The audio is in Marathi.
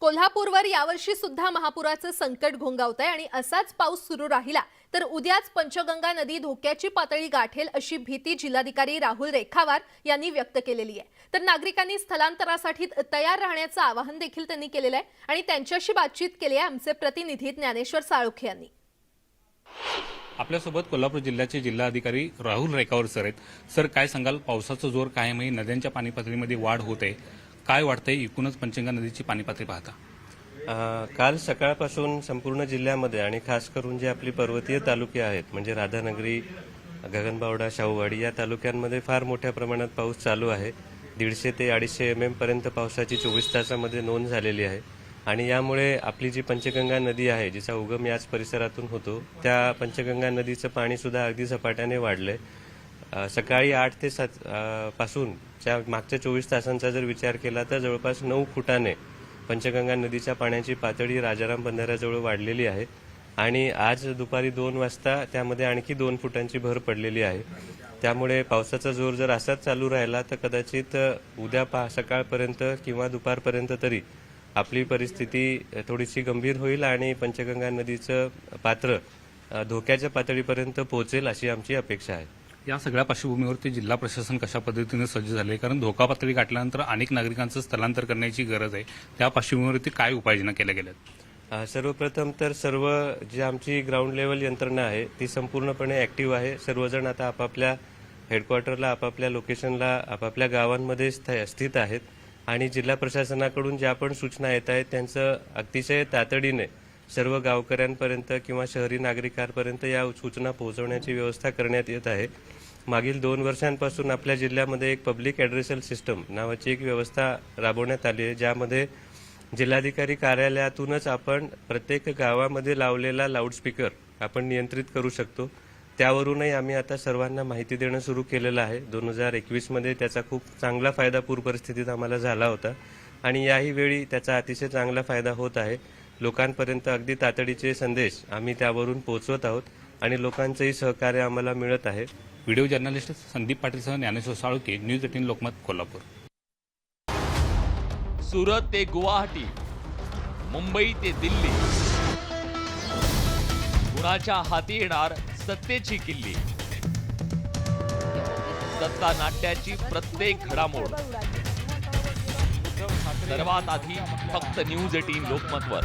कोल्हापूरवर यावर्षी सुद्धा महापुराचं संकट घोंगावतंय आणि असाच पाऊस सुरू राहिला तर उद्याच पंचगंगा नदी धोक्याची पातळी गाठेल अशी भीती जिल्हाधिकारी राहुल रेखावार यांनी व्यक्त केलेली आहे. तर नागरिकांनी स्थलांतरासाठी तयार राहण्याचं आवाहन देखील त्यांनी केलेलं आहे आणि त्यांच्याशी बातचीत केली आहे आमचे प्रतिनिधी ज्ञानेश्वर साळुखे यांनी. आपल्यासोबत कोल्हापूर जिल्ह्याचे जिल्हाधिकारी राहुल रेखावर सर आहेत. सर काय सांगाल? पावसाचा जोर कायमही नद्यांच्या पाणी पातळीमध्ये वाढ होत आहे. काय वाटतंय? एकूणच पंचगंगा नदीची पाणी पातळी पाहता काल सकाळपासून संपूर्ण जिल्ह्यामध्ये आणि खास करून जे आपली पर्वतीय तालुके आहेत म्हणजे राधानगरी गगनबावडा शाहूवाडी या तालुक्यांमध्ये फार मोठ्या प्रमाणात पाऊस चालू आहे. दीडशे ते अडीचशे एम एम पर्यंत पावसाची चोवीस तासामध्ये नोंद झालेली आहे. आणि यामुळे आपली जी पंचगंगा नदी आहे जिचा उगम याच परिसरातून होतो त्या पंचगंगा नदीचं पाणीसुद्धा अगदी झपाट्याने वाढलंय. आहे सकाळी आठ ते सात पासूनच्या पासून मागच्या चोवीस तासांचा जर विचार केला तर जवळपास नऊ फुटाने पंचगंगा नदीच्या पाण्याची पातळी राजाराम बंधाऱ्याजवळ वाढलेली आहे. आणि आज दुपारी दोन वाजता त्यामध्ये आणखी दोन फुटांची भर पडलेली आहे. त्यामुळे पावसाचा जोर जर असाच चालू राहिला तर कदाचित उद्या पा सकाळपर्यंत किंवा दुपारपर्यंत तरी आपली परिस्थिती थोडीशी गंभीर होईल आणि पंचगंगा नदीचं पात्र धोक्याच्या पातळीपर्यंत पोहोचेल अशी आमची अपेक्षा आहे. या सगळ्या पार्श्वभूमीवरती जिल्हा प्रशासन कशा पद्धतीने सज्ज झाले कारण धोका पातळी गाठल्यानंतर अनेक नागरिकांचं स्थलांतर करण्याची गरज आहे. त्या पार्श्वभूमीवरती काय उपाययोजना केल्या गेल्या सर्वप्रथम तर सर्व जी आमची ग्राउंड लेवल यंत्रणा आहे ती संपूर्णपणे ऍक्टिव्ह आहे. सर्वजण आता आपापल्या हेडक्वार्टरला आपापल्या लोकेशनला आपापल्या गावांमध्ये स्थित आहेत. आणि जिल्हा प्रशासनाकडून ज्या पण सूचना येत आहेत त्यांचं अतिशय तातडीने सर्व गावकऱ्यांपर्यंत किंवा शहरी नागरिकांपर्यंत या सूचना पोहोचवण्याची व्यवस्था करण्यात येत आहे. मागील दोन वर्षांपासून आपल्या जिल्ह्यामध्ये एक पब्लिक ॲड्रेसल सिस्टम नावाची एक व्यवस्था राबवण्यात आली आहे ज्यामध्ये जिल्हाधिकारी कार्यालयातूनच आपण प्रत्येक गावामध्ये लावलेला लाऊडस्पीकर आपण नियंत्रित करू शकतो. त्यावरूनही आम्ही आता सर्वांना माहिती देणं सुरू केलेलं आहे. दोन हजार एकवीसमध्ये त्याचा खूप चांगला फायदा पूर परिस्थितीत आम्हाला झाला होता आणि याही वेळी त्याचा अतिशय चांगला फायदा होत आहे. लोकांपर्यंत अगदी तातडीचे संदेश आम्ही त्यावरून पोहोचवत आहोत आणि लोकांचंही सहकार्य आम्हाला मिळत आहे. व्हिडिओ जर्नलिस्ट संदीप पाटीलसह ज्ञानेश्वर साळुके न्यूज एटीन लोकमत कोल्हापूर. सुरत ते गुवाहाटी मुंबई ते दिल्ली. कुणाच्या हाती येणार सत्तेची किल्ली? सत्ता नाट्याची प्रत्येक घडामोड. सर्वात आधी फक्त न्यूज एटीन लोकमतवर.